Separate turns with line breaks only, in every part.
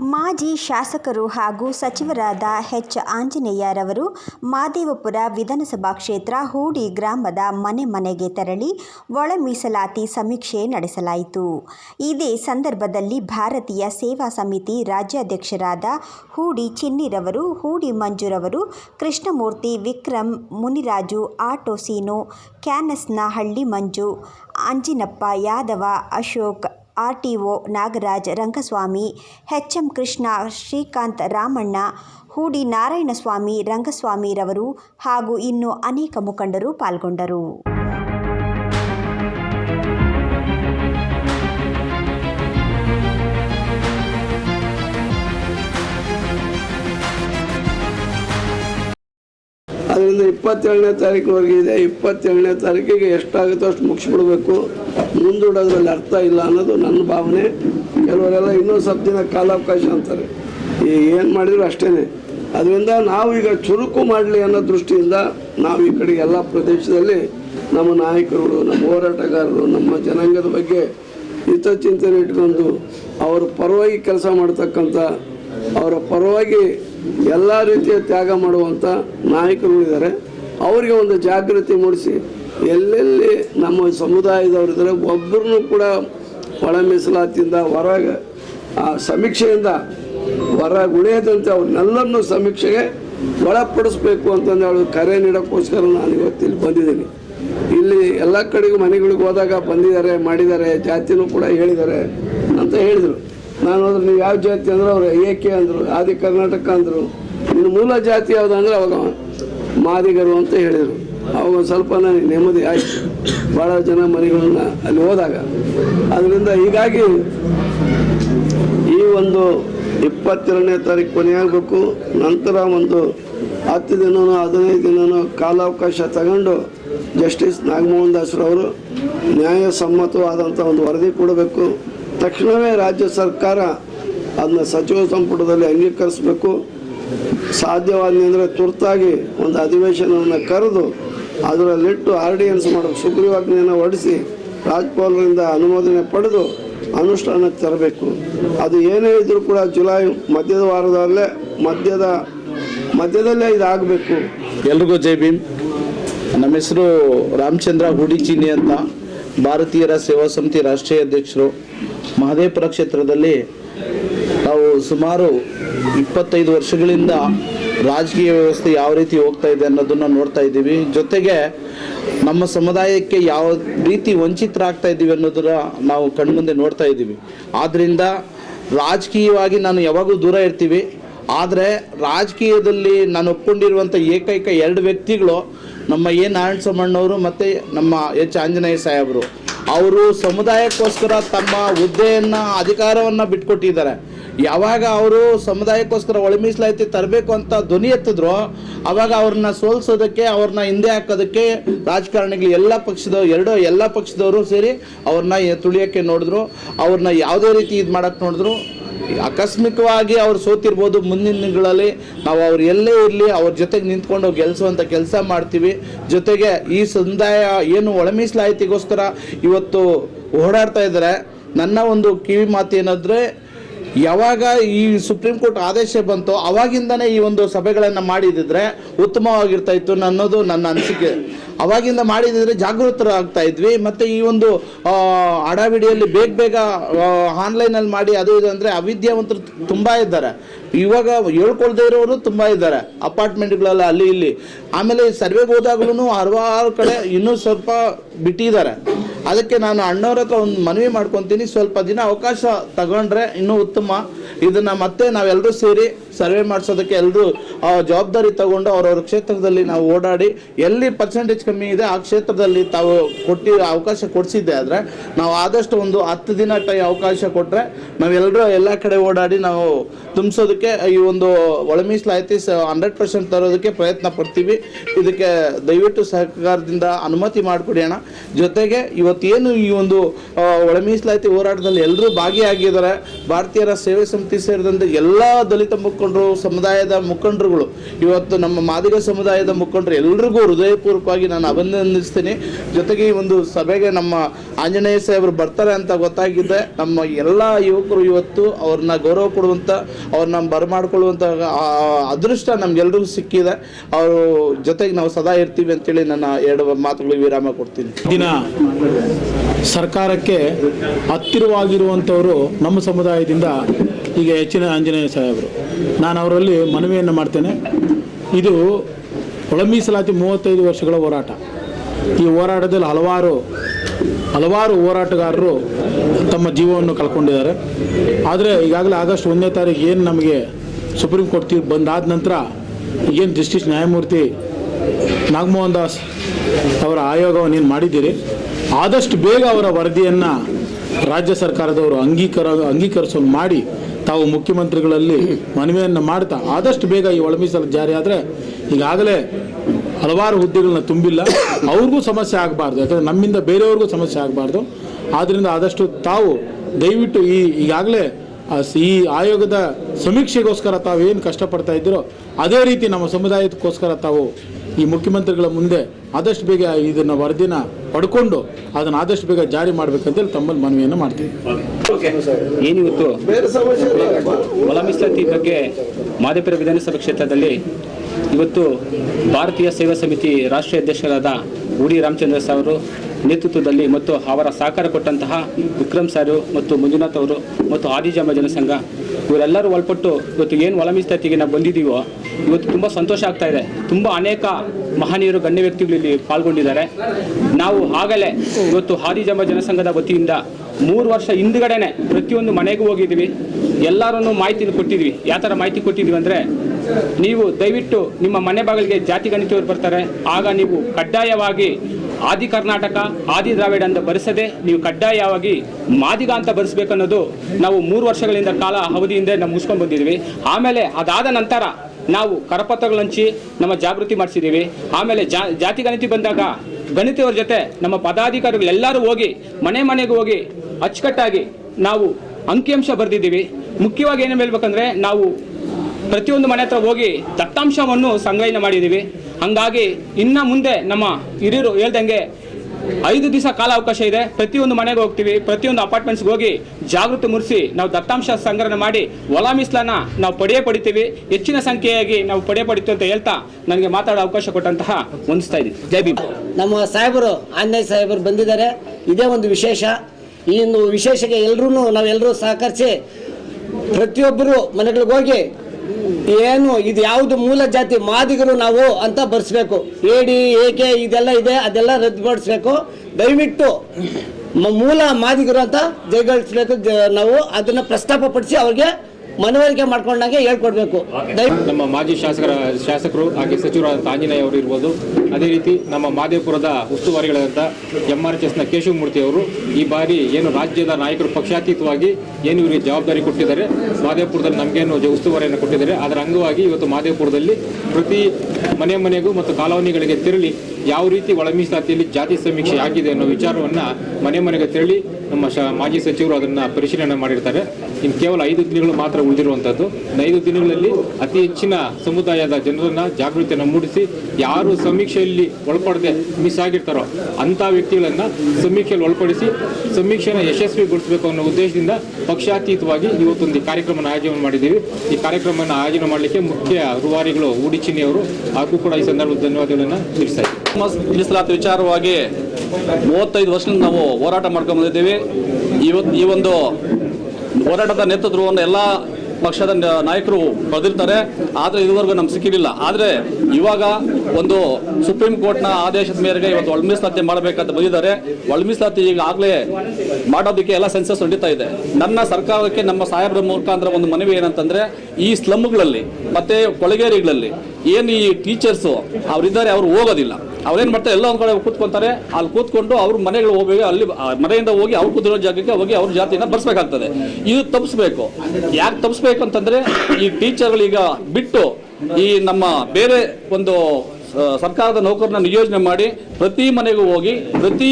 ಮಾಜಿ ಶಾಸಕರು ಹಾಗೂ ಸಚಿವರಾದ ಎಚ್. ಆಂಜನೇಯರವರು ಮಾದೇವಪುರ ವಿಧಾನಸಭಾ ಕ್ಷೇತ್ರ ಹೂಡಿ ಗ್ರಾಮದ ಮನೆ ಮನೆಗೆ ತೆರಳಿ ಒಳ ಮೀಸಲಾತಿ ಸಮೀಕ್ಷೆ ನಡೆಸಲಾಯಿತು. ಇದೇ ಸಂದರ್ಭದಲ್ಲಿ ಭಾರತೀಯ ಸೇವಾ ಸಮಿತಿ ರಾಜ್ಯಾಧ್ಯಕ್ಷರಾದ ಹೂಡಿ ಚಿನ್ನಿರವರು, ಹೂಡಿ ಮಂಜುರವರು, ಕೃಷ್ಣಮೂರ್ತಿ ವಿಕ್ರಮ್, ಮುನಿರಾಜು, ಆಟೋ ಕ್ಯಾನಸ್ನ ಹಳ್ಳಿ ಮಂಜು, ಅಂಜಿನಪ್ಪ ಯಾದವ, ಅಶೋಕ್ ಆರ್ಟಿಒ ನಾಗರಾಜ್ ರಂಗಸ್ವಾಮಿ, ಎಚ್ಎಂ ಕೃಷ್ಣ, ಶ್ರೀಕಾಂತ್ ರಾಮಣ್ಣ, ಹೂಡಿ ನಾರಾಯಣಸ್ವಾಮಿ ರಂಗಸ್ವಾಮಿರವರು ಹಾಗೂ ಇನ್ನೂ ಅನೇಕ ಮುಖಂಡರು ಪಾಲ್ಗೊಂಡರು.
ಅದರಿಂದ ಇಪ್ಪತ್ತೇಳನೇ ತಾರೀಕಿನವರೆಗೆ ಇದೆ. ಇಪ್ಪತ್ತೇಳನೇ ತಾರೀಕಿಗೆ ಎಷ್ಟಾಗುತ್ತೋ ಅಷ್ಟು ಮುಗಿಸ್ಬಿಡ್ಬೇಕು. ಮುಂದೂಡೋದ್ರಲ್ಲಿ ಅರ್ಥ ಇಲ್ಲ ಅನ್ನೋದು ನನ್ನ ಭಾವನೆ. ಕೆಲವರೆಲ್ಲ ಇನ್ನೂ ಸ್ವಲ್ಪ ದಿನ ಕಾಲಾವಕಾಶ ಅಂತಾರೆ. ಈ ಏನು ಮಾಡಿದ್ರು ಅಷ್ಟೇ ಅದರಿಂದ ನಾವು ಈಗ ಚುರುಕು ಮಾಡಲಿ ಅನ್ನೋ ದೃಷ್ಟಿಯಿಂದ ನಾವು ಈ ಕಡೆ ಎಲ್ಲ ಪ್ರದೇಶದಲ್ಲಿ ನಮ್ಮ ನಾಯಕರುಗಳು, ನಮ್ಮ ಹೋರಾಟಗಾರರು, ನಮ್ಮ ಜನಾಂಗದ ಬಗ್ಗೆ ಹಿತಚಿಂತನೆ ಇಟ್ಕೊಂಡು ಅವರ ಪರವಾಗಿ ಕೆಲಸ ಮಾಡ್ತಕ್ಕಂಥ, ಅವರ ಪರವಾಗಿ ಎಲ್ಲ ರೀತಿಯ ತ್ಯಾಗ ಮಾಡುವಂಥ ನಾಯಕರುಗಳಿದ್ದಾರೆ. ಅವರಿಗೆ ಒಂದು ಜಾಗೃತಿ ಮೂಡಿಸಿ ಎಲ್ಲೆಲ್ಲಿ ನಮ್ಮ ಸಮುದಾಯದವರಿದ್ದಾರೆ ಒಬ್ಬರನ್ನು ಕೂಡ ಒಳ ಮೀಸಲಾತಿಯಿಂದ ಹೊರಗೆ ಆ ಸಮೀಕ್ಷೆಯಿಂದ ಹೊರ ಉಳಿಯದಂತೆ ಅವ್ರನ್ನೆಲ್ಲರನ್ನೂ ಸಮೀಕ್ಷೆಗೆ ಒಳಪಡಿಸ್ಬೇಕು ಅಂತಂದು ಹೇಳಿ ಕರೆ ನೀಡೋಕ್ಕೋಸ್ಕರ ನಾನು ಇವತ್ತು ಇಲ್ಲಿ ಬಂದಿದ್ದೀನಿ. ಇಲ್ಲಿ ಎಲ್ಲ ಕಡೆಗೂ ಮನೆಗಳಿಗೆ ಹೋದಾಗ ಬಂದಿದ್ದಾರೆ, ಮಾಡಿದ್ದಾರೆ, ಜಾತಿನೂ ಕೂಡ ಹೇಳಿದ್ದಾರೆ ಅಂತ ಹೇಳಿದರು. ನಾನು ಅಂದ್ರೆ ನೀವು ಯಾವ ಜಾತಿ ಅಂದ್ರೆ ಅವ್ರು ಏಕೆ ಅಂದರು, ಆದಿ ಕರ್ನಾಟಕ ಅಂದರು, ಇನ್ನು ಮೂಲ ಜಾತಿ ಯಾವುದಂದ್ರೆ ಅವಾಗ ಮಾದಿಗರು ಅಂತ ಹೇಳಿದರು. ಅವಾಗ ಸ್ವಲ್ಪ ನನಗೆ ನೆಮ್ಮದಿ ಆಯಿತು. ಭಾಳ ಜನ ಮನೆಗಳನ್ನ ಅಲ್ಲಿ ಹೋದಾಗ. ಅದರಿಂದ ಹೀಗಾಗಿ ಈ ಒಂದು ಇಪ್ಪತ್ತೆರಡನೇ ತಾರೀಕು ಕೊನೆಯಾಗಬೇಕು. ನಂತರ ಒಂದು ಹತ್ತು ದಿನನೋ ಹದಿನೈದು ದಿನನೋ ಕಾಲಾವಕಾಶ ತಗೊಂಡು ಜಸ್ಟಿಸ್ ನಾಗಮೋಹನ್ ದಾಸ್ರವರು ನ್ಯಾಯಸಮ್ಮತವಾದಂಥ ಒಂದು ವರದಿ ಕೊಡಬೇಕು. ತಕ್ಷಣವೇ ರಾಜ್ಯ ಸರ್ಕಾರ ಅದನ್ನ ಸಚಿವ ಸಂಪುಟದಲ್ಲಿ ಅಂಗೀಕರಿಸಬೇಕು. ಸಾಧ್ಯವಾದ ಅಂದರೆ ತುರ್ತಾಗಿ ಒಂದು ಅಧಿವೇಶನವನ್ನು ಕರೆದು ಅದರಲ್ಲಿಟ್ಟು ಆರ್ಡಿಯನ್ಸ್ ಮಾಡಬೇಕು ಸುಗ್ರೀವಾಜ್ಞೆಯನ್ನು ಹೊರಡಿಸಿ ರಾಜ್ಯಪಾಲರಿಂದ ಅನುಮೋದನೆ ಪಡೆದು ಅನುಷ್ಠಾನಕ್ಕೆ ತರಬೇಕು. ಅದು ಏನೇ ಇದ್ದರೂ ಕೂಡ ಜುಲೈ ಮಧ್ಯದ ವಾರದಲ್ಲೇ ಮಧ್ಯದ, ಮಧ್ಯದಲ್ಲೇ ಇದಾಗಬೇಕು.
ಎಲ್ರಿಗೂ ಜೈ ಭೀಮ್. ನಮ್ಮ ಹೆಸರು ರಾಮಚಂದ್ರ ಹುಡಿಚಿನಿ ಅಂತ. ಭಾರತೀಯರ ಸೇವಾ ಸಮಿತಿ ರಾಷ್ಟ್ರೀಯ ಅಧ್ಯಕ್ಷರು. ಮಹದೇವಪುರ ಕ್ಷೇತ್ರದಲ್ಲಿ ನಾವು ಸುಮಾರು ಇಪ್ಪತ್ತೈದು ವರ್ಷಗಳಿಂದ ರಾಜಕೀಯ ವ್ಯವಸ್ಥೆ ಯಾವ ರೀತಿ ಹೋಗ್ತಾ ಇದೆ ಅನ್ನೋದನ್ನ ನೋಡ್ತಾ ಇದ್ದೀವಿ. ಜೊತೆಗೆ ನಮ್ಮ ಸಮುದಾಯಕ್ಕೆ ಯಾವ ರೀತಿ ವಂಚಿತರಾಗ್ತಾ ಇದ್ದೀವಿ ಅನ್ನೋದನ್ನ ನಾವು ಕಣ್ಮುಂದೆ ನೋಡ್ತಾ ಇದ್ದೀವಿ. ಆದ್ದರಿಂದ ರಾಜಕೀಯವಾಗಿ ನಾನು ಯಾವಾಗೂ ದೂರ ಇರ್ತೀವಿ. ಆದರೆ ರಾಜಕೀಯದಲ್ಲಿ ನಾನು ಒಪ್ಕೊಂಡಿರುವಂಥ ಏಕೈಕ ಎರಡು ವ್ಯಕ್ತಿಗಳು ನಮ್ಮ ಎ ನಾರಾಯಣ ಸಮ್ಮಣ್ಣವರು ಮತ್ತು ನಮ್ಮ ಎಚ್ ಆಂಜನೇಯ ಸಾಹೇಬರು. ಅವರು ಸಮುದಾಯಕ್ಕೋಸ್ಕರ ತಮ್ಮ ಹುದ್ದೆಯನ್ನು, ಅಧಿಕಾರವನ್ನು ಬಿಟ್ಕೊಟ್ಟಿದ್ದಾರೆ. ಯಾವಾಗ ಅವರು ಸಮುದಾಯಕ್ಕೋಸ್ಕರ ಒಳ ತರಬೇಕು ಅಂತ ಧ್ವನಿ ಎತ್ತಿದ್ರು, ಅವಾಗ ಅವ್ರನ್ನ ಸೋಲ್ಸೋದಕ್ಕೆ, ಅವ್ರನ್ನ ಹಿಂದೆ ಹಾಕೋದಕ್ಕೆ ರಾಜಕಾರಣಿಗಳು ಎಲ್ಲ ಪಕ್ಷದವ್ರು, ಎರಡೋ ಎಲ್ಲ ಪಕ್ಷದವರು ಸೇರಿ ಅವ್ರನ್ನ ತುಳಿಯೋಕ್ಕೆ ನೋಡಿದ್ರು. ಅವ್ರನ್ನ ಯಾವುದೇ ರೀತಿ ಇದು ಮಾಡೋಕ್ಕೆ ನೋಡಿದ್ರು. ಆಕಸ್ಮಿಕವಾಗಿ ಅವ್ರು ಸೋತಿರ್ಬೋದು ಮುಂದಿನ ದಿನಗಳಲ್ಲಿ. ನಾವು ಅವ್ರು ಎಲ್ಲೇ ಇರಲಿ, ಅವ್ರ ಜೊತೆಗೆ ನಿಂತ್ಕೊಂಡು ಗೆಲ್ಲಿಸುವಂಥ ಕೆಲಸ ಮಾಡ್ತೀವಿ. ಜೊತೆಗೆ ಈ ಸಮುದಾಯ ಏನು ಒಳ ಮೀಸಲಾತಿಗೋಸ್ಕರ ಇವತ್ತು ಓಡಾಡ್ತಾ ಇದ್ದಾರೆ ನನ್ನ ಒಂದು ಕಿವಿ ಮಾತು ಏನಂದರೆ ಯಾವಾಗ ಈ ಸುಪ್ರೀಂ ಕೋರ್ಟ್ ಆದೇಶ ಬಂತೋ ಅವಾಗಿಂದನೇ ಈ ಒಂದು ಸಭೆಗಳನ್ನು ಮಾಡಿದಿದ್ರೆ ಉತ್ತಮವಾಗಿರ್ತಾ ಇತ್ತು ಅನ್ನೋದು ನನ್ನ ಅನಿಸಿಕೆ. ಅವಾಗಿಂದ ಮಾಡಿದಿದ್ರೆ ಜಾಗೃತರಾಗ್ತಾ ಇದ್ವಿ. ಮತ್ತು ಈ ಒಂದು ಅಡಾವಿಡಿಯಲ್ಲಿ ಬೇಗ ಬೇಗ ಆನ್ಲೈನಲ್ಲಿ ಮಾಡಿ ಅದು ಇದು ಅಂದರೆ ಅವಿದ್ಯಾವಂತರು ತುಂಬ ಇದ್ದಾರೆ. ಇವಾಗ ಹೇಳ್ಕೊಳ್ದೆ ಇರೋರು ತುಂಬ ಇದ್ದಾರೆ. ಅಪಾರ್ಟ್ಮೆಂಟ್ಗಳೆಲ್ಲ ಅಲ್ಲಿ ಇಲ್ಲಿ. ಆಮೇಲೆ ಸರ್ವೆಗೆ ಹೋದಾಗ್ಲೂ ಹಲವಾರು ಕಡೆ ಇನ್ನೂ ಸ್ವಲ್ಪ ಬಿಟ್ಟಿದ್ದಾರೆ. ಅದಕ್ಕೆ ನಾನು ಅಣ್ಣವ್ರ ಹತ್ರ ಒಂದು ಮನವಿ ಮಾಡ್ಕೊತೀನಿ. ಸ್ವಲ್ಪ ದಿನ ಅವಕಾಶ ತಗೊಂಡ್ರೆ ಇನ್ನೂ ಉತ್ತಮ. ಇದನ್ನು ಮತ್ತೆ ನಾವೆಲ್ಲರೂ ಸೇರಿ ಸರ್ವೆ ಮಾಡಿಸೋದಕ್ಕೆ ಎಲ್ಲರೂ ಜವಾಬ್ದಾರಿ ತಗೊಂಡು ಅವ್ರವ್ರ ಕ್ಷೇತ್ರದಲ್ಲಿ ನಾವು ಓಡಾಡಿ ಎಲ್ಲಿ ಪರ್ಸೆಂಟೇಜ್ ಕಮ್ಮಿ ಇದೆ ಆ ಕ್ಷೇತ್ರದಲ್ಲಿ ತಾವು ಕೊಟ್ಟಿ ಅವಕಾಶ ಕೊಡಿಸಿದ್ದೆ ಆದರೆ ನಾವು ಆದಷ್ಟು ಒಂದು ಹತ್ತು ದಿನ ಟೈ ಅವಕಾಶ ಕೊಟ್ಟರೆ ನಾವೆಲ್ಲರೂ ಎಲ್ಲ ಕಡೆ ಓಡಾಡಿ ನಾವು ತುಂಬಿಸೋದಕ್ಕೆ ಈ ಒಂದು ಒಳ ಮೀಸಲಾತಿ ಹಂಡ್ರೆಡ್ ಪರ್ಸೆಂಟ್ ತರೋದಕ್ಕೆ ಪ್ರಯತ್ನ ಪಡ್ತೀವಿ. ಇದಕ್ಕೆ ದಯವಿಟ್ಟು ಸಹಕಾರದಿಂದ ಅನುಮತಿ ಮಾಡಿಕೊಡಿ ಅಣ್ಣ. ಜೊತೆಗೆ ಇವತ್ತು ಇವತ್ತೇನು ಈ ಒಂದು ಆ, ಒಳ ಹೋರಾಟದಲ್ಲಿ ಎಲ್ಲರೂ ಭಾಗಿಯಾಗಿದ್ದಾರೆ. ಭಾರತೀಯರ ಸೇವೆ ಸಮಿತಿ ಸೇರಿದಂತೆ ಎಲ್ಲ ದಲಿತ ಮುಖಂಡರು ಸಮುದಾಯದ ಮುಖಂಡರುಗಳು. ಇವತ್ತು ನಮ್ಮ ಮಾದಿಗ ಸಮುದಾಯದ ಮುಖಂಡರು ಎಲ್ರಿಗೂ ಹೃದಯಪೂರ್ವಕವಾಗಿ ನಾನು ಅಭಿನಂದಿಸ್ತೀನಿ. ಜೊತೆಗೆ ಈ ಒಂದು ಸಭೆಗೆ ನಮ್ಮ ಆಂಜನೇಯ ಸಾಹೇಬರು ಬರ್ತಾರೆ ಅಂತ ಗೊತ್ತಾಗಿದೆ. ನಮ್ಮ ಎಲ್ಲ ಯುವಕರು ಇವತ್ತು ಅವ್ರನ್ನ ಗೌರವ ಕೊಡುವಂಥ ಅವ್ರನ್ನ ಬರಮಾಡ್ಕೊಳ್ಳುವಂಥ ಅದೃಷ್ಟ ನಮ್ಗೆಲ್ರಿಗೂ ಸಿಕ್ಕಿದೆ. ಅವರು ಜೊತೆಗೆ ನಾವು ಸದಾ ಇರ್ತೀವಿ ಅಂತೇಳಿ ನನ್ನ ಎರಡು ಮಾತುಗಳಿಗೆ ವಿರಾಮ ಕೊಡ್ತೀನಿ.
ದಿನ ಸರ್ಕಾರಕ್ಕೆ ಹತ್ತಿರವಾಗಿರುವಂಥವರು ನಮ್ಮ ಸಮುದಾಯದಿಂದ ಈಗ ಹೆಚ್ಚಿನ ಆಂಜನೇಯ ಸಾಹೇಬರು. ನಾನು ಅವರಲ್ಲಿ ಮನವಿಯನ್ನು ಮಾಡ್ತೇನೆ. ಇದು ಒಳ ಮೀಸಲಾತಿ ಮೂವತ್ತೈದು ವರ್ಷಗಳ ಹೋರಾಟ. ಈ ಹೋರಾಟದಲ್ಲಿ ಹಲವಾರು ಹಲವಾರು ಹೋರಾಟಗಾರರು ತಮ್ಮ ಜೀವವನ್ನು ಕಳ್ಕೊಂಡಿದ್ದಾರೆ. ಆದರೆ ಈಗಾಗಲೇ ಆಗಸ್ಟ್ ಒಂದನೇ ತಾರೀಕು ಏನು ನಮಗೆ ಸುಪ್ರೀಂ ಕೋರ್ಟ್ ತೀರ್ಪು ಬಂದಾದ ನಂತರ ಏನು ಜಸ್ಟಿಸ್ ನ್ಯಾಯಮೂರ್ತಿ ನಾಗಮೋಹನ್ ದಾಸ್ ಅವರ ಆಯೋಗವನ್ನು ಏನು ಮಾಡಿದ್ದೀರಿ? ಆದಷ್ಟು ಬೇಗ ಅವರ ವರದಿಯನ್ನು ರಾಜ್ಯ ಸರ್ಕಾರದವರು ಅಂಗೀಕಾರ, ಅಂಗೀಕರಿಸೋ ಮಾಡಿ ತಾವು ಮುಖ್ಯಮಂತ್ರಿಗಳಲ್ಲಿ ಮನವಿಯನ್ನು ಮಾಡ್ತಾ ಆದಷ್ಟು ಬೇಗ ಈ ಒಳಮೀಸಲು ಜಾರಿ ಆದರೆ ಈಗಾಗಲೇ ಹಲವಾರು ಹುದ್ದೆಗಳನ್ನ ತುಂಬಿಲ್ಲ. ಅವ್ರಿಗೂ ಸಮಸ್ಯೆ ಆಗಬಾರ್ದು. ಯಾಕಂದರೆ ನಮ್ಮಿಂದ ಬೇರೆಯವ್ರಿಗೂ ಸಮಸ್ಯೆ ಆಗಬಾರ್ದು. ಆದ್ದರಿಂದ ಆದಷ್ಟು ತಾವು ದಯವಿಟ್ಟು ಈ ಈಗಾಗಲೇ ಈ ಆಯೋಗದ ಸಮೀಕ್ಷೆಗೋಸ್ಕರ ತಾವು ಏನು ಕಷ್ಟಪಡ್ತಾ ಇದ್ದೀರೋ ಅದೇ ರೀತಿ ನಮ್ಮ ಸಮುದಾಯಕ್ಕೋಸ್ಕರ ತಾವು ಈ ಮುಖ್ಯಮಂತ್ರಿಗಳ ಮುಂದೆ ಆದಷ್ಟು ಬೇಗ ಇದನ್ನು ವರದಿನ ಪಡ್ಕೊಂಡು ಅದನ್ನ ಆದಷ್ಟು ಬೇಗ ಜಾರಿ ಮಾಡ್ಬೇಕಂತೇಳಿ ತಮ್ಮಲ್ಲಿ ಮನವಿಯನ್ನು ಮಾಡ್ತೀವಿ.
ಏನಿವತ್ತು ಮೀಸಲಾತಿ ಬಗ್ಗೆ ಮಾದೇಪುರ ವಿಧಾನಸಭಾ ಕ್ಷೇತ್ರದಲ್ಲಿ ಇವತ್ತು ಭಾರತೀಯ ಸೇವಾ ಸಮಿತಿ ರಾಷ್ಟ್ರೀಯ ಅಧ್ಯಕ್ಷರಾದ ಉಡಿ ರಾಮಚಂದ್ರ ಅವರು ನೇತೃತ್ವದಲ್ಲಿ ಮತ್ತು ಅವರ ಸಹಕಾರ ಕೊಟ್ಟಂತಹ ವಿಕ್ರಮ್ ಸಾರು ಮತ್ತು ಮಂಜುನಾಥ್ ಅವರು ಮತ್ತು ಆದಿಜಾಮ ಜನಸಂಘ ಇವರೆಲ್ಲರೂ ಒಳಪಟ್ಟು ಇವತ್ತು ಏನು ಒಳ ಮೀಸಲಾತಿಗೆ ನಾವು ಬಂದಿದ್ದೀವೋ, ಇವತ್ತು ತುಂಬ ಸಂತೋಷ ಆಗ್ತಾ ಇದೆ. ತುಂಬ ಅನೇಕ ಮಹನೀಯರು, ಗಣ್ಯ ವ್ಯಕ್ತಿಗಳು ಇಲ್ಲಿ ಪಾಲ್ಗೊಂಡಿದ್ದಾರೆ. ನಾವು ಆಗಲೇ ಇವತ್ತು ಹಾದಿಜಮ್ಮ ಜನಸಂಘದ ವತಿಯಿಂದ ಮೂರು ವರ್ಷ ಹಿಂದ್ಗಡೆನೆ ಪ್ರತಿಯೊಂದು ಮನೆಗೂ ಹೋಗಿದ್ದೀವಿ. ಎಲ್ಲರೂ ಮಾಹಿತಿ ಕೊಟ್ಟಿದ್ವಿ ಯಾವ ಥರ ಮಾಹಿತಿ ಕೊಟ್ಟಿದ್ವಿ ಅಂದರೆ, ನೀವು ದಯವಿಟ್ಟು ನಿಮ್ಮ ಮನೆ ಬಾಗಿಲಿಗೆ ಜಾತಿ ಗಣಿತವರು ಬರ್ತಾರೆ. ಆಗ ನೀವು ಕಡ್ಡಾಯವಾಗಿ ಆದಿ ಕರ್ನಾಟಕ, ಆದಿ ದ್ರಾವಿಡ ಅಂತ ಬರೆಸದೆ ನೀವು ಕಡ್ಡಾಯವಾಗಿ ಮಾದಿಗ ಅಂತ ಬರೆಸ್ಬೇಕನ್ನೋದು ನಾವು ಮೂರು ವರ್ಷಗಳಿಂದ ಕಾಲ ಅವಧಿಯಿಂದ ನಾವು ಮುಗಿಸ್ಕೊಂಡು ಬಂದಿದ್ದೀವಿ. ಆಮೇಲೆ ಅದಾದ ನಂತರ ನಾವು ಕರಪತ್ರಗಳು ಹಂಚಿ ನಮ್ಮ ಜಾಗೃತಿ ಮಾಡಿಸಿದ್ದೀವಿ. ಆಮೇಲೆ ಜಾತಿ ಗಣಿತಿ ಬಂದಾಗ ಗಣಿತವ್ರ ಜೊತೆ ನಮ್ಮ ಪದಾಧಿಕಾರಿಗಳೆಲ್ಲರೂ ಹೋಗಿ ಮನೆ ಮನೆಗೆ ಹೋಗಿ ಅಚ್ಚುಕಟ್ಟಾಗಿ ನಾವು ಅಂಕಿಅಂಶ ಬರೆದಿದ್ದೀವಿ. ಮುಖ್ಯವಾಗಿ ಏನು ಹೇಳ್ಬೇಕಂದ್ರೆ ನಾವು ಪ್ರತಿಯೊಂದು ಮನೆ ಹತ್ರ ಹೋಗಿ ದತ್ತಾಂಶವನ್ನು ಸಂಗ್ರಹಣೆ ಮಾಡಿದ್ದೀವಿ. ಹಂಗಾಗಿ ಇನ್ನು ಮುಂದೆ ನಮ್ಮ ಹಿರಿಯರು ಹೇಳ್ದಂಗೆ ಐದು ದಿವಸ ಕಾಲಾವಕಾಶ ಇದೆ. ಪ್ರತಿಯೊಂದು ಮನೆಗೆ ಹೋಗ್ತೀವಿ. ಪ್ರತಿಯೊಂದು ಅಪಾರ್ಟ್ಮೆಂಟ್ಸ್ಗೆ ಹೋಗಿ ಜಾಗೃತಿ ಮೂಡಿಸಿ ನಾವು ದತ್ತಾಂಶ ಸಂಗ್ರಹಣೆ ಮಾಡಿ ಒಲ ಮೀಸಲನ್ನ ನಾವು ಪಡೆಯೇ ಪಡಿತೀವಿ. ಹೆಚ್ಚಿನ ಸಂಖ್ಯೆಯಾಗಿ ನಾವು ಪಡೆಯ ಪಡಿತೀವಿ ಅಂತ ಹೇಳ್ತಾ ನನಗೆ ಮಾತಾಡೋ ಅವಕಾಶ ಕೊಟ್ಟಂತಹ ಹೊಂದಿಸ್ತಾ ಇದ್ದೀವಿ ಜೈ ಭೀಮ್.
ನಮ್ಮ ಸಾಹೇಬರು, ಆಂಜನೇಯ ಸಾಹೇಬರು ಬಂದಿದ್ದಾರೆ. ಇದೇ ಒಂದು ವಿಶೇಷ. ಈ ಒಂದು ವಿಶೇಷಕ್ಕೆ ಎಲ್ಲರೂ ನಾವೆಲ್ಲರೂ ಸಹಕರಿಸಿ ಪ್ರತಿಯೊಬ್ಬರು ಮನೆಗಳಿಗೆ ಹೋಗಿ ಏನು, ಇದು ಯಾವುದು ಮೂಲ ಜಾತಿ ಮಾದಿಗರು ನಾವು ಅಂತ ಬರ್ಸ್ಬೇಕು. ಏಡಿ ಏಕೆ ಇದೆಲ್ಲ ಇದೆ, ಅದೆಲ್ಲ ರದ್ದುಪಡಿಸ್ಬೇಕು. ದಯವಿಟ್ಟು ಮೂಲ ಮಾದಿಗರು ಅಂತ ಜೈಗಳಿಸ್ಬೇಕು ನಾವು ಅದನ್ನು ಪ್ರಸ್ತಾಪ ಪಡಿಸಿ ಅವ್ರಿಗೆ ಮನವರಿಕೆ ಮಾಡ್ಕೊಂಡಂಗೆ ಹೇಳ್ಕೊಡ್ಬೇಕು.
ನಮ್ಮ ಮಾಜಿ ಶಾಸಕರ ಶಾಸಕರು ಹಾಗೆ ಸಚಿವರಾದಂಥ ಆಂಜನೇಯ ಅವರು ಇರ್ಬೋದು. ಅದೇ ರೀತಿ ನಮ್ಮ ಮಾದೇಪುರದ ಉಸ್ತುವಾರಿಗಳಾದಂಥ ಎಂ ಆರ್ ಎಚ್ ಎಸ್ನ ಕೇಶವಮೂರ್ತಿ ಅವರು ಈ ಬಾರಿ ಏನು ರಾಜ್ಯದ ನಾಯಕರು ಪಕ್ಷಾತೀತವಾಗಿ ಏನು ಇವರಿಗೆ ಜವಾಬ್ದಾರಿ ಕೊಟ್ಟಿದ್ದಾರೆ ಮಾದೇಪುರದಲ್ಲಿ ನಮಗೇನು ಉಸ್ತುವಾರಿಯನ್ನು ಕೊಟ್ಟಿದ್ದಾರೆ ಅದರ ಅಂಗವಾಗಿ ಇವತ್ತು ಮಾದೇಪುರದಲ್ಲಿ ಪ್ರತಿ ಮನೆ ಮನೆಗೂ ಮತ್ತು ಕಾಲೋನಿಗಳಿಗೆ ತೆರಳಿ ಯಾವ ರೀತಿ ಒಳ ಮೀಸಲಾತಿಯಲ್ಲಿ ಜಾತಿ ಸಮೀಕ್ಷೆ ಆಗಿದೆ ಅನ್ನೋ ವಿಚಾರವನ್ನು ಮನೆ ಮನೆಗೆ ತೆರಳಿ ನಮ್ಮ ಶ ಮಾಜಿ ಸಚಿವರು ಅದನ್ನು ಪರಿಶೀಲನೆ ಮಾಡಿರ್ತಾರೆ. ಇನ್ನು ಕೇವಲ ಐದು ದಿನಗಳು ಮಾತ್ರ ಉಳಿದಿರುವಂಥದ್ದು ಐದು ದಿನಗಳಲ್ಲಿ ಅತಿ ಹೆಚ್ಚಿನ ಸಮುದಾಯದ ಜನರನ್ನು ಜಾಗೃತಿಯನ್ನು ಮೂಡಿಸಿ ಯಾರು ಸಮೀಕ್ಷೆಯಲ್ಲಿ ಒಳಪಡದೆ ಮಿಸ್ ಆಗಿರ್ತಾರೋ ಅಂಥ ವ್ಯಕ್ತಿಗಳನ್ನು ಸಮೀಕ್ಷೆಯಲ್ಲಿ ಒಳಪಡಿಸಿ ಸಮೀಕ್ಷೆನ ಯಶಸ್ವಿಗೊಳಿಸಬೇಕು ಅನ್ನೋ ಉದ್ದೇಶದಿಂದ ಪಕ್ಷಾತೀತವಾಗಿ ಇವತ್ತೊಂದು ಕಾರ್ಯಕ್ರಮವನ್ನು ಆಯೋಜನೆ ಮಾಡಿದ್ದೀವಿ. ಈ ಕಾರ್ಯಕ್ರಮವನ್ನು ಆಯೋಜನೆ ಮಾಡಲಿಕ್ಕೆ ಮುಖ್ಯ ರೂವಾರಿಗಳು ಉಡಿಚಿನಿ ಅವರು ಹಾಗೂ ಕೂಡ ಈ ಸಂದರ್ಭದಲ್ಲಿ ಧನ್ಯವಾದಗಳನ್ನು ತಿಳಿಸ್ತಾ ಇದ್ದೀವಿ
ತಿಳಿಸಲಾದ ವಿಚಾರವಾಗಿ ಮೂವತ್ತೈದು ವರ್ಷದಿಂದ ನಾವು ಹೋರಾಟ ಮಾಡ್ಕೊಂಡು ಬಂದಿದ್ದೀವಿ. ಇವತ್ತು ಈ ಒಂದು ಹೋರಾಟದ ನೇತೃತ್ವವನ್ನು ಎಲ್ಲ ಪಕ್ಷದ ನಾಯಕರು ಬರೆದಿರ್ತಾರೆ ಆದರೆ ಇದುವರೆಗೂ ನಮ್ಗೆ ಸಿಕ್ಕಿರಲಿಲ್ಲ ಆದರೆ ಇವಾಗ ಒಂದು ಸುಪ್ರೀಂ ಕೋರ್ಟ್ನ ಆದೇಶದ ಮೇರೆಗೆ ಇವತ್ತು ಒಳ ಮೀಸಲಾತಿ ಮಾಡಬೇಕಂತ ಬಂದಿದ್ದಾರೆ ಒಳ ಮೀಸಲಾತಿ ಈಗಾಗಲೇ ಮಾಡೋದಕ್ಕೆ ಎಲ್ಲ ಸೆನ್ಸಸ್ ನಡೀತಾ ಇದೆ. ನನ್ನ ಸರ್ಕಾರಕ್ಕೆ, ನಮ್ಮ ಸಾಹೇಬರ ಮುಖಾಂತರ ಒಂದು ಮನವಿ ಏನಂತಂದ್ರೆ, ಈ ಸ್ಲಮ್ಗಳಲ್ಲಿ, ಮತ್ತೆ ಕೊಳಗೇರಿಗಳಲ್ಲಿ, ಏನು ಈ ಟೀಚರ್ಸು, ಅವರಿದ್ದಾರೆ, ಅವರು ಹೋಗೋದಿಲ್ಲ. ಅವ್ರೇನ್ ಮಾಡ್ತಾರೆ, ಎಲ್ಲ ಒಂದು ಕಡೆ ಕೂತ್ಕೊಂತಾರೆ. ಅಲ್ಲಿ ಕೂತ್ಕೊಂಡು ಅವ್ರ ಮನೆಗಳು ಹೋಗಿ, ಅಲ್ಲಿ ಮನೆಯಿಂದ ಹೋಗಿ ಅವ್ರು ಕೂತಿರೋ ಜಾಗಕ್ಕೆ ಹೋಗಿ ಅವ್ರ ಜಾತಿಯನ್ನು ಬರ್ಸ್ಬೇಕಾಗ್ತದೆ. ಇದು ತಪ್ಪಿಸ್ಬೇಕು ಯಾಕೆ ತಪ್ಪಿಸ್ಬೇಕು ಅಂತಂದರೆ, ಈ ಟೀಚರ್ಗಳೀಗ ಬಿಟ್ಟು ಈ ನಮ್ಮ ಬೇರೆ ಒಂದು ಸರ್ಕಾರದ ನೌಕರನ ನಿಯೋಜನೆ ಮಾಡಿ ಪ್ರತಿ ಮನೆಗೂ ಹೋಗಿ, ಪ್ರತಿ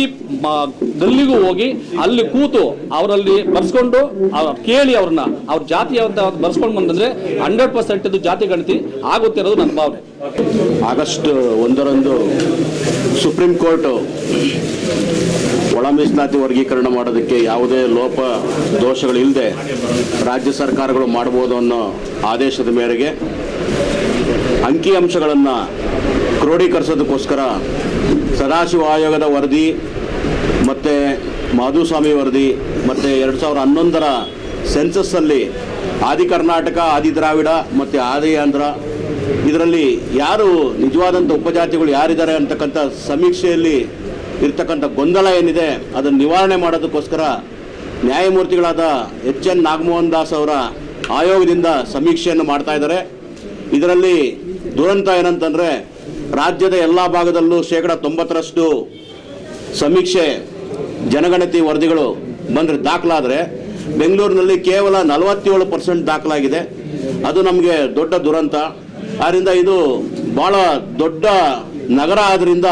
ಗಲ್ಲಿಗೂ ಹೋಗಿ ಅಲ್ಲಿ ಕೂತು ಅವರಲ್ಲಿ ಬರ್ಸ್ಕೊಂಡು ಕೇಳಿ ಅವ್ರನ್ನ. ಅವ್ರ ಜಾತಿ ಅಂತ ಬರ್ಸ್ಕೊಂಡು ಬಂದಂದ್ರೆ ಹಂಡ್ರೆಡ್ ಪರ್ಸೆಂಟ್ ಜಾತಿ ಗಣತಿ ಆಗುತ್ತೆ ಅನ್ನೋದು ನನ್ನ ಭಾವನೆ.
ಆಗಸ್ಟ್ ಒಂದರಂದು ಸುಪ್ರೀಂ ಕೋರ್ಟ್ ಒಳ ಮೀಸಲಾತಿ ವರ್ಗೀಕರಣ ಮಾಡೋದಕ್ಕೆ ಯಾವುದೇ ಲೋಪ ದೋಷಗಳಿಲ್ಲದೆ ರಾಜ್ಯ ಸರ್ಕಾರಗಳು ಮಾಡ್ಬೋದು ಅನ್ನೋ ಆದೇಶದ ಮೇರೆಗೆ ಅಂಕಿಅಂಶಗಳನ್ನು ಕ್ರೋಢೀಕರಿಸೋದಕ್ಕೋಸ್ಕರ ಸದಾಶಿವ ಆಯೋಗದ ವರದಿ ಮತ್ತು ಮಾಧುಸ್ವಾಮಿ ವರದಿ ಮತ್ತು ಎರಡು ಸಾವಿರದ ಹನ್ನೊಂದರ ಸೆನ್ಸಸ್ಸಲ್ಲಿ ಆದಿ ಕರ್ನಾಟಕ, ಆದಿ ದ್ರಾವಿಡ ಮತ್ತು ಆದಿ ಆಂಧ್ರ. ಇದರಲ್ಲಿ ಯಾರು ನಿಜವಾದಂಥ ಉಪಜಾತಿಗಳು ಯಾರಿದ್ದಾರೆ ಅಂತಕ್ಕಂಥ ಸಮೀಕ್ಷೆಯಲ್ಲಿ ಇರ್ತಕ್ಕಂಥ ಗೊಂದಲ ಏನಿದೆ, ಅದನ್ನು ನಿವಾರಣೆ ಮಾಡೋದಕ್ಕೋಸ್ಕರ ನ್ಯಾಯಮೂರ್ತಿಗಳಾದ ಎಚ್ ಎನ್ ನಾಗಮೋಹನ್ ದಾಸ್ ಅವರ ಆಯೋಗದಿಂದ ಸಮೀಕ್ಷೆಯನ್ನು ಮಾಡ್ತಾ ಇದ್ದಾರೆ. ಇದರಲ್ಲಿ ದುರಂತ ಏನಂತಂದರೆ ರಾಜ್ಯದ ಎಲ್ಲ ಭಾಗದಲ್ಲೂ ಶೇಕಡ ತೊಂಬತ್ತರಷ್ಟು ಸಮೀಕ್ಷೆ ಜನಗಣತಿ ವರದಿಗಳು ಬಂದರೆ ದಾಖಲಾದರೆ ಬೆಂಗಳೂರಿನಲ್ಲಿ ಕೇವಲ ನಲವತ್ತೇಳು ಪರ್ಸೆಂಟ್ ದಾಖಲಾಗಿದೆ. ಅದು ನಮಗೆ ದೊಡ್ಡ ದುರಂತ. ಆದ್ದರಿಂದ ಇದು ಭಾಳ ದೊಡ್ಡ ನಗರ ಆದ್ದರಿಂದ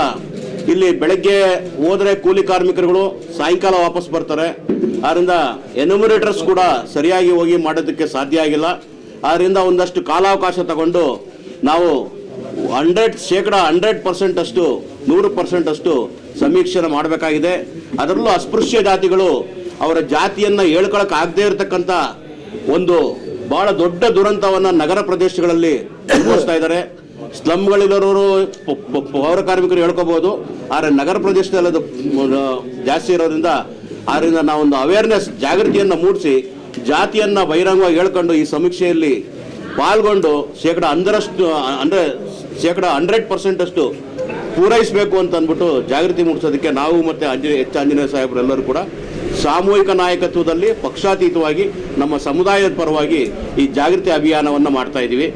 ಇಲ್ಲಿ ಬೆಳಗ್ಗೆ ಹೋದರೆ ಕೂಲಿ ಕಾರ್ಮಿಕರುಗಳು ಸಾಯಂಕಾಲ ವಾಪಸ್ ಬರ್ತಾರೆ. ಆದ್ದರಿಂದ ಎನ್ಯುಮರೇಟರ್ಸ್ ಕೂಡ ಸರಿಯಾಗಿ ಹೋಗಿ ಮಾಡೋದಕ್ಕೆ ಸಾಧ್ಯ ಆಗಿಲ್ಲ. ಆದ್ದರಿಂದ ಒಂದಷ್ಟು ಕಾಲಾವಕಾಶ ತಗೊಂಡು ನಾವು ಹಂಡ್ರೆಡ್ ಶೇಕಡ ಹಂಡ್ರೆಡ್ ಪರ್ಸೆಂಟ್ ಅಷ್ಟು, ನೂರು ಪರ್ಸೆಂಟ್ ಅಷ್ಟು ಸಮೀಕ್ಷೆನ ಮಾಡಬೇಕಾಗಿದೆ. ಅದರಲ್ಲೂ ಅಸ್ಪೃಶ್ಯ ಜಾತಿಗಳು ಅವರ ಜಾತಿಯನ್ನು ಹೇಳ್ಕೊಳಕ್ ಆಗದೇ ಇರತಕ್ಕಂಥ ಒಂದು ಬಹಳ ದೊಡ್ಡ ದುರಂತವನ್ನು ನಗರ ಪ್ರದೇಶಗಳಲ್ಲಿ ಅನುಭವಿಸ್ತಾ ಇದ್ದಾರೆ. ಸ್ಲಮ್ಗಳಿರೋರು ಪೌರ ಕಾರ್ಮಿಕರು ಹೇಳ್ಕೋಬಹುದು ಆದರೆ ನಗರ ಪ್ರದೇಶದಲ್ಲಿ ಅದು ಜಾಸ್ತಿ ಇರೋದ್ರಿಂದ ಆದ್ದರಿಂದ ನಾವೊಂದು ಅವೇರ್ನೆಸ್ ಜಾಗೃತಿಯನ್ನು ಮೂಡಿಸಿ, ಜಾತಿಯನ್ನು ಬಹಿರಂಗವಾಗಿ ಹೇಳ್ಕೊಂಡು ಈ ಸಮೀಕ್ಷೆಯಲ್ಲಿ ಪಾಲ್ಗೊಂಡು ಶೇಕಡ ಅಂದರಷ್ಟು ಅಂದರೆ ಶೇಕಡ ಹಂಡ್ರೆಡ್ ಪರ್ಸೆಂಟ್ ಅಷ್ಟು ಪೂರೈಸಬೇಕು ಅಂತ ಅಂದ್ಬಿಟ್ಟು ಜಾಗೃತಿ ಮೂಡಿಸೋದಕ್ಕೆ ನಾವು ಮತ್ತೆ ಆಂಜನೇಯ ಎಚ್ ಆಂಜನೇಯ ಸಾಹೇಬರೆಲ್ಲರೂ ಕೂಡ ಸಾಮೂಹಿಕ ನಾಯಕತ್ವದಲ್ಲಿ ಪಕ್ಷಾತೀತವಾಗಿ ನಮ್ಮ ಸಮುದಾಯದ ಪರವಾಗಿ ಈ ಜಾಗೃತಿ ಅಭಿಯಾನವನ್ನು ಮಾಡ್ತಾ ಇದ್ದೀವಿ.